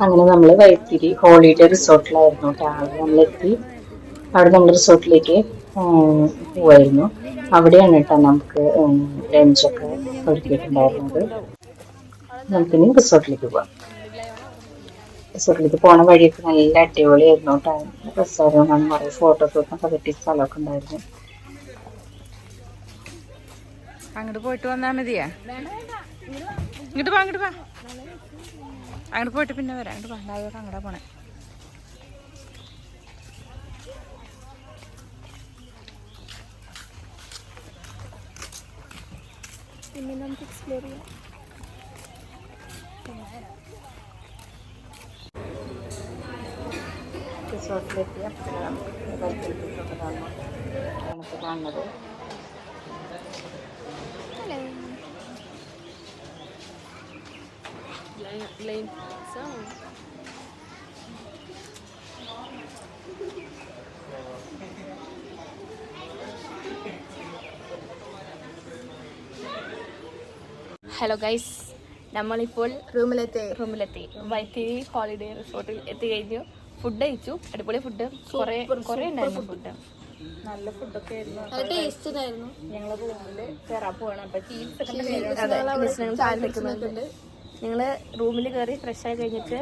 നമ്മൾ വൈത്തിരി ഹോളിഡേ റിസോർട്ടിലായിരുന്നു. കേട്ടോ. നമ്മളെത്തി. അവിടെ നമ്മൾ റിസോർട്ടിലേക്ക് പോവായിരുന്നു. അവിടെയാണ് കേട്ടോ നമുക്ക് ലഞ്ചൊക്കെ ഒരുക്കിയിട്ടുണ്ടായിരുന്നത്. നമുക്കിനി റിസോർട്ടിലേക്ക് പോവാം. റിസോർട്ടിലേക്ക് പോണ വഴിയൊക്കെ നല്ല അടിപൊളിയായിരുന്നു കേട്ടോ. റിസോർട്ടാണ് കുറേ ഫോട്ടോസൊക്കെ കിട്ടിയ സ്ഥലമൊക്കെ ഉണ്ടായിരുന്നു. അങ്ങോട്ട് പോയിട്ട് വന്നാ മതിയാ? ഇങ്ങോട്ട് വാ അങ്ങോട്ട് വാ. അങ്ങോട്ട് പോയിട്ട് പിന്നെ വരാം. അങ്ങോട്ട് അതായത് അങ്ങോട്ടാ പോണേ. പിന്നെ നമുക്ക് എക്സ്പ്ലോർ ചെയ്യാം. റിസോർട്ടിലെത്തിയ നമുക്ക് വൈത്തിരി നമുക്ക് കാണുന്നത് ഹലോ ഗൈസ് നമ്മളിപ്പോൾ റൂമിലെത്തി. റൂമിലെത്തി. വൈത്തിരി ഹോളിഡേ റിസോർട്ടിൽ എത്തി കഴിഞ്ഞു ഫുഡ് കഴിച്ചു. അടിപൊളി ഫുഡ് കുറേ കുറേ ഉണ്ടായിരുന്നു ഫുഡ് നല്ല ഫുഡൊക്കെ ആയിരുന്നു. ഞങ്ങൾ റൂമിൽ കയറാൻ പോവാണ്. അപ്പൊ ചീസ് നിൽക്കുന്നുണ്ട്. ഞങ്ങൾ റൂമിൽ കയറി ഫ്രഷ് ആയി കഴിഞ്ഞിട്ട്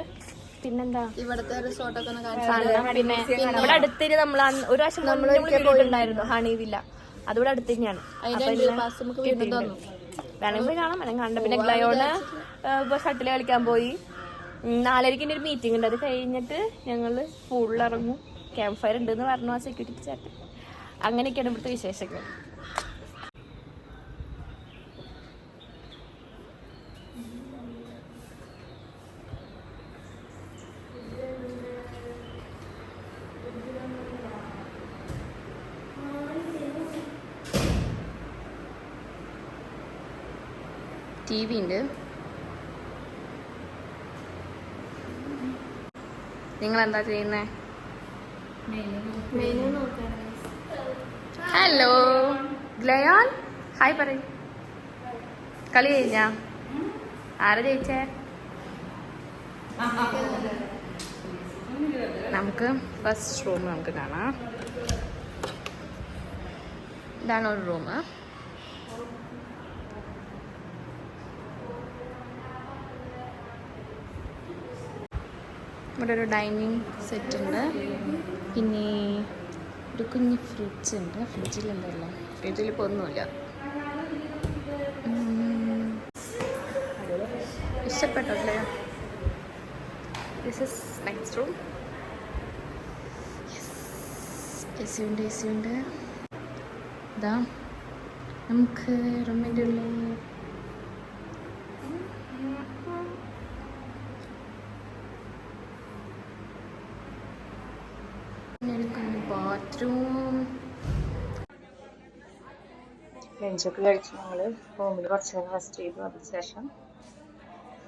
പിന്നെന്താ? ഇവിടുത്തെ റിസോർട്ടൊക്കെ ഒന്ന് കാണണം. പിന്നെ ഇവിടെ അടുത്തിന് നമ്മൾ ഒരു പ്രാവശ്യം നമ്മൾ പോയിട്ടുണ്ടായിരുന്നു ഹണി വില്ല അതിവിടെ അടുത്ത് തന്നെയാണ്. വേണമെങ്കിൽ കാണാം വേണമെങ്കിൽ കണ്ട പിന്നെ ഗ്ലയോണ് ഷട്ടിൽ കളിക്കാൻ പോയി. നാലരയ്ക്ക് എന്റെ ഒരു മീറ്റിംഗ് ഉണ്ട്. അത് കഴിഞ്ഞിട്ട് ഞങ്ങൾ സ്കൂളിൽ ഇറങ്ങും. ക്യാമ്പ് ഫയർ ഉണ്ടെന്ന് പറഞ്ഞു ആ സെക്യൂരിറ്റി ചേട്ടൻ അങ്ങനെയൊക്കെയാണ് ഇവിടുത്തെ വിശേഷങ്ങൾ. ടി വി ഉണ്ട് നിങ്ങൾ എന്താ ചെയ്യുന്നേ? മെനു നോക്കാം ഹലോ ഗ്ലയാൻ? ഹായ് പറ കളി കഴിഞ്ഞ? ആരാ ജയിച്ചേ? നമുക്ക് ഫസ്റ്റ് റൂം നമുക്ക് കാണാം. ഇതാണ് ഒരു റൂം ഇവിടെ ഒരു ഡൈനിങ് സെറ്റ് ഉണ്ട്. പിന്നെ ഒരു കുഞ്ഞ് ഫ്രിഡ്ജ് ഉണ്ട്. ഫ്രിഡ്ജിൽ എന്തല്ല ഫ്രിഡ്ജിൽ ഇപ്പോൾ ഒന്നുമില്ല. ഇഷ്ടപ്പെട്ടല്ലേ this is next room A C ഉണ്ട് എ സി ഉണ്ട്. ഇതാ. നമുക്ക് റൂമിന്റെ ഉള്ളിൽ ബാത്റൂം ലഞ്ചൊക്കെ കഴിച്ച് ഞങ്ങൾ റൂമിൽ കുറച്ച് നേരം റെസ്റ്റ് ചെയ്തു അതിനുശേഷം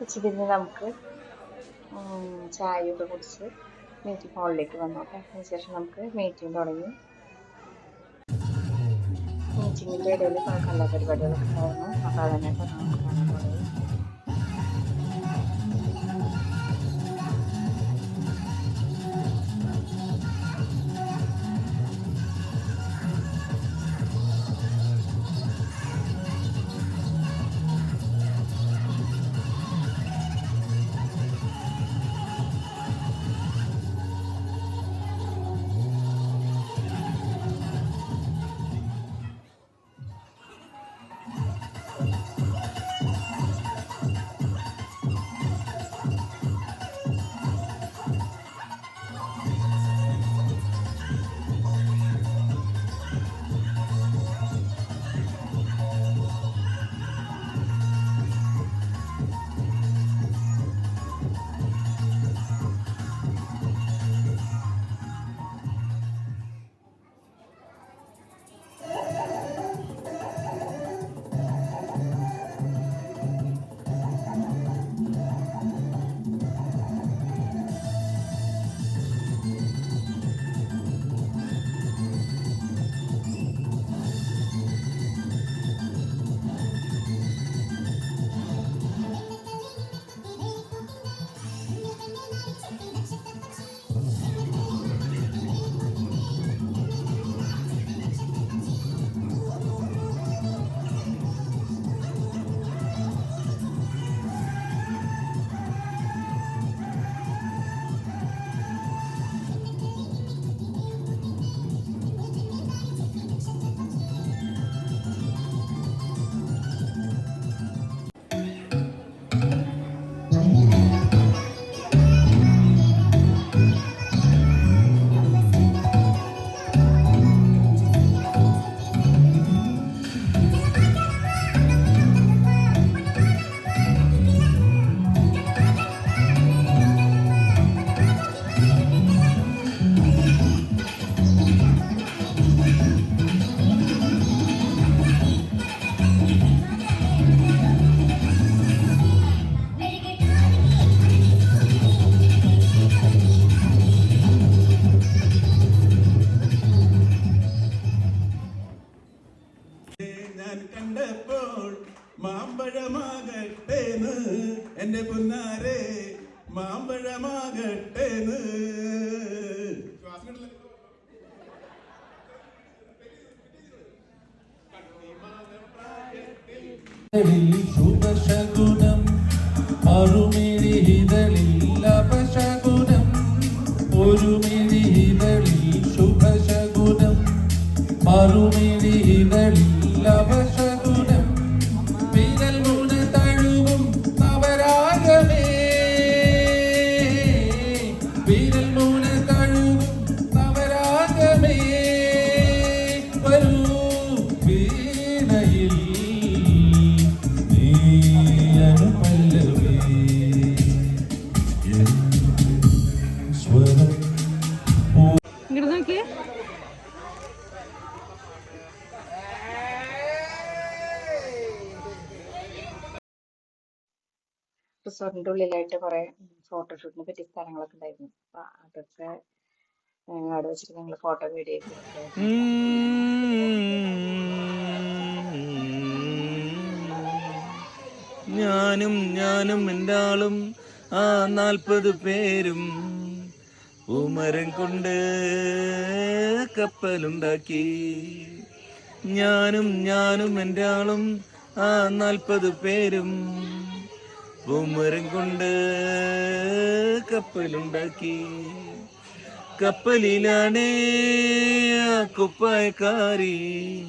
ഉച്ചതിരിഞ്ഞ് നമുക്ക് ചായയൊക്കെ കുടിച്ച് മീറ്റിംഗ് ഹാളിലേക്ക് വന്നു. അപ്പം അതിനുശേഷം നമുക്ക് മീറ്റിംഗ് തുടങ്ങി. മീറ്റിങ്ങിന്റെ ഇടയിൽ എല്ലാ പരിപാടികളൊക്കെ ഉണ്ടായിരുന്നു? അപ്പോൾ അതിനൊക്കെ കാണാൻ തുടങ്ങി ശുഭശകുനം മറുമിഴിതളിൽ റിസോർട്ടിന്റെ ഉള്ളിലായിട്ട് കുറെ ഫോട്ടോഷൂട്ടിനെ പറ്റിയ സ്ഥലങ്ങളൊക്കെ ഉണ്ടായിരുന്നു. അപ്പൊ അതൊക്കെ അവിടെ വെച്ചിട്ട് ഞങ്ങൾ ഫോട്ടോ വീഡിയോ. ഞാനും ഞാനും എന്റെ ആളും ആ നാൽപ്പത് പേരും ഉമരം കൊണ്ട് കപ്പലുണ്ടാക്കി. ഞാനും ഞാനും എന്റെ ആളും ആ നാൽപ്പത് പേരും പൂമരം കൊണ്ട് കപ്പലുണ്ടാക്കി. കപ്പലിലാണേ കുപ്പായക്കാരി.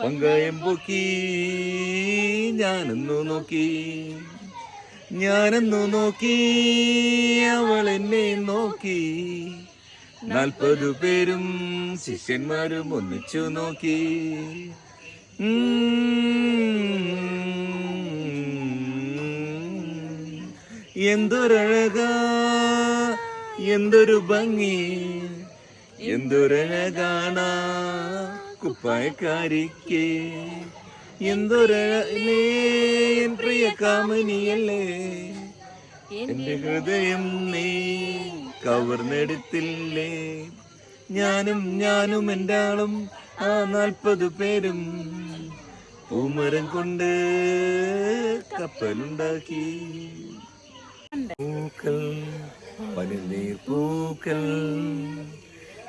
പങ്കായം പൊക്കി ഞാനെന്നു നോക്കി. ഞാനെന്നു നോക്കി അവൾ എന്നെ നോക്കി. നാൽപ്പത് പേരും ശിഷ്യന്മാരും ഒന്നിച്ചു നോക്കി. ഉം. എന്തൊരഴകാ? എന്തൊരു ഭംഗി? എന്തൊരഴകാണ? കുപ്പായക്കാരിക്ക് എന്തൊരഴലേ എൻ പ്രിയ കാമനിയല്ലേ? എന്റെ ഹൃദയം നീ കവർന്നെടുത്തില്ലേ? ഞാനും ഞാനും എന്റെ ആളും ആ നാൽപ്പത് പേരും ഉമരം കൊണ്ട് കപ്പലുണ്ടാക്കി.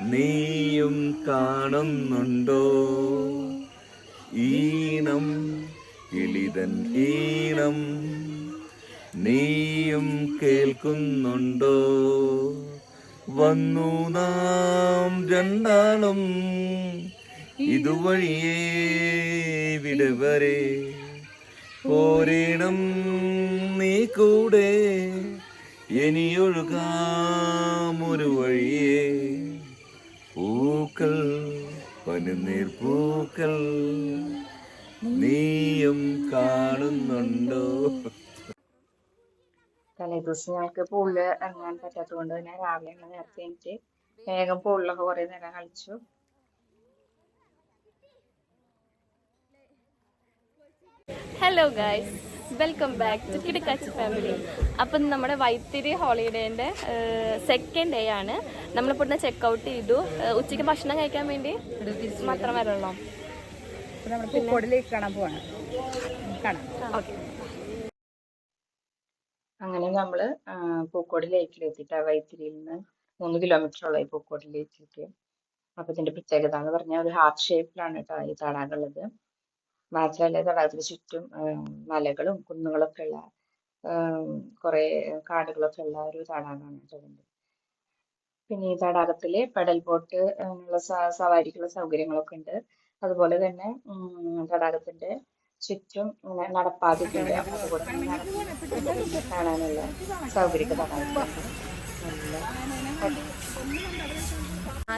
നീയും കാണുന്നുണ്ടോ? ഈണം കിളിതൻ ഈണം നീയും കേൾക്കുന്നുണ്ടോ? വന്നു നാം രണ്ടാളും ഇതുവഴിയേ വിടവരെ. പോരേണം കൂടെ ഇനിയൊഴുകാം ഒരു വഴിയേ. പൂക്കൾ പനിനീർ പൂക്കൾ നീയും കാണുന്നുണ്ടോ? തലേദിവസം ഞങ്ങൾക്ക് പൂളിൽ ഇറങ്ങാൻ പറ്റാത്തത് കൊണ്ട് തന്നെ രാവിലെ ഞങ്ങൾ നേരത്തെ എനിക്ക് വേഗം പൂളിലൊക്കെ കുറെ നേരം കളിച്ചു. Hello guys welcome back to കിടക്കാച്ചി family. അപ്പം നമ്മുടെ വൈത്തിരി ഹോളിഡേന്റെ സെക്കൻഡ് ഡേ ആണ്. നമ്മളിപ്പോൾ ഇവിടുന്ന് ചെക്കൗട്ട് ചെയ്തു. ഉച്ചയ്ക്ക് ഭക്ഷണം കഴിക്കാൻ വേണ്ടി മാത്രം വരല്ലോ പൂക്കോടിലേക്ക് കാണാൻ പോവാണ്. കാണാം. ഓക്കെ. അങ്ങനെ നമ്മൾ ആ, പൂക്കോട് ലേക്കിൽ എത്തിയിട്ട് വൈത്തിരിയിൽ നിന്ന് മൂന്ന് കിലോമീറ്റർ ഉള്ള പൂക്കോട് ലേക്കിലേക്ക് അപ്പൊ ഇതിന്റെ പ്രത്യേകത എന്ന് പറഞ്ഞാൽ ഒരു ഹാർട്ട് ഷേപ്പിലാണ് കേട്ടോ ഈ തടാകം ഉള്ളത്. മാത്രമല്ല തടാകത്തിന് ചുറ്റും മലകളും കുന്നുകളൊക്കെ ഉള്ള കുറെ കാടുകളൊക്കെ ഉള്ള ഒരു തടാകമാണ് കേട്ടോ പിന്നെ ഈ തടാകത്തിൽ പെഡൽ ബോട്ട് ഉള്ള സ- സവാരിക്കുള്ള സൗകര്യങ്ങളൊക്കെ ഉണ്ട്. അതുപോലെ തന്നെ ഉം, തടാകത്തിന്റെ ചുറ്റും ഇങ്ങനെ നടപ്പാതിട്ടുണ്ട്. അതുകൂടെ കാണാനുള്ള സൗകര്യമൊക്കെ തടാകത്തിലുണ്ട്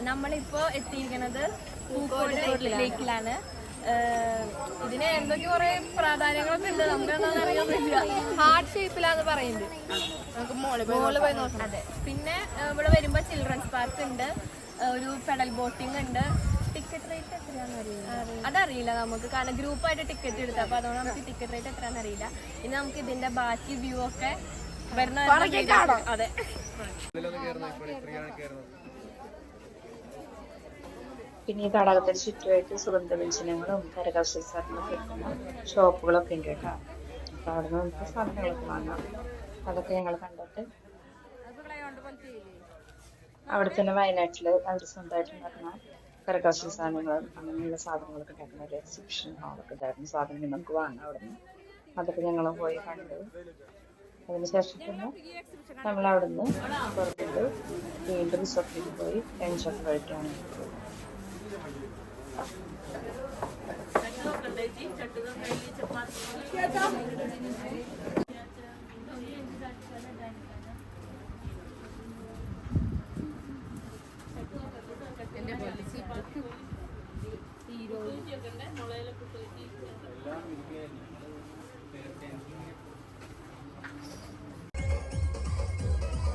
നമ്മളിപ്പോ എത്തിയിരിക്കുന്നത് പൂക്കോട് ലേക്കിലാണ് ഇതിന് എന്തൊക്കെ കുറെ പ്രാധാന്യങ്ങളൊക്കെ ഉണ്ട്. നമുക്ക് എന്താണെന്ന് അറിയാൻ പറ്റില്ല. ഹാർട്ട് ഷേപ്പിലാന്ന് പറയുന്നത്. നമുക്ക് മോൾ പോയി നോക്കാം. അതെ. പിന്നെ ഇവിടെ വരുമ്പോ ചിൽഡ്രൻസ് പാർക്ക് ഉണ്ട്. ഒരു പെഡൽ ബോട്ടിംഗ് ഉണ്ട്. ടിക്കറ്റ് റേറ്റ് എത്രയാണെന്ന് അറിയില്ല. അതറിയില്ല നമുക്ക്. കാരണം ഗ്രൂപ്പായിട്ട് ടിക്കറ്റ് എടുത്തു അപ്പൊ അതുകൊണ്ട് നമുക്ക് ടിക്കറ്റ് റേറ്റ് എത്രയാണെന്ന് അറിയില്ല. ഇനി നമുക്ക് ഇതിന്റെ ബാക്കി വ്യൂ ഒക്കെ വരുന്ന അതെ. പിന്നെ ഈ തടാകത്തിന് ചുറ്റുമായിട്ട് സുഗന്ധ വ്യഞ്ജനങ്ങളും കരകൗശല സാധനങ്ങളൊക്കെ വിൽക്കുന്ന ഷോപ്പുകളൊക്കെ ഉണ്ട് കേട്ടോ. അപ്പൊ അവിടെ നിന്ന് നമുക്ക് സാധനങ്ങളൊക്കെ വാങ്ങാം. അതൊക്കെ ഞങ്ങൾ കണ്ടിട്ട് അവിടെ തന്നെ വയനാട്ടിൽ അവർ സ്വന്തമായിട്ട് ഉണ്ടാക്കുന്ന കരകൗശല സാധനങ്ങളും അങ്ങനെയുള്ള സാധനങ്ങളൊക്കെ ഉണ്ടാക്കുന്ന ഒരു എക്സിബിഷൻ ഹാളൊക്കെ ഉണ്ടായിരുന്നു. സാധനങ്ങൾ നമുക്ക് വാങ്ങാം അവിടെ നിന്ന് അതൊക്കെ ഞങ്ങൾ പോയി കണ്ടു. അതിനുശേഷം പിന്നെ നമ്മൾ അവിടുന്ന് പുറത്തിട്ട് വീണ്ടും റിസോർട്ടിൽ പോയി ലഞ്ചൊക്കെ കഴിക്കാണ്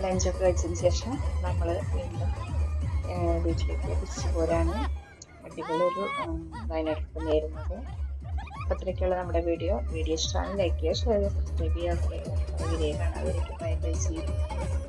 ലഞ്ചൊക്കെ കഴിച്ചതിന് ശേഷം നമ്മൾ വീണ്ടും വീട്ടിലേക്ക് തിരിച്ചു പോരാണ്. അടിപൊളി ഒരു വയനാട്ടിൽ തന്നെയായിരുന്നത് അത്രയ്ക്കുള്ള നമ്മുടെ വീഡിയോ. വീഡിയോ ഇഷ്ടമാണ് ലൈക്ക് ചെയ്യുക ഷെയർ ചെയ്യുക സബ്സ്ക്രൈബ് ചെയ്യുക വീഡിയോ ബൈ ബൈ ചെയ്യും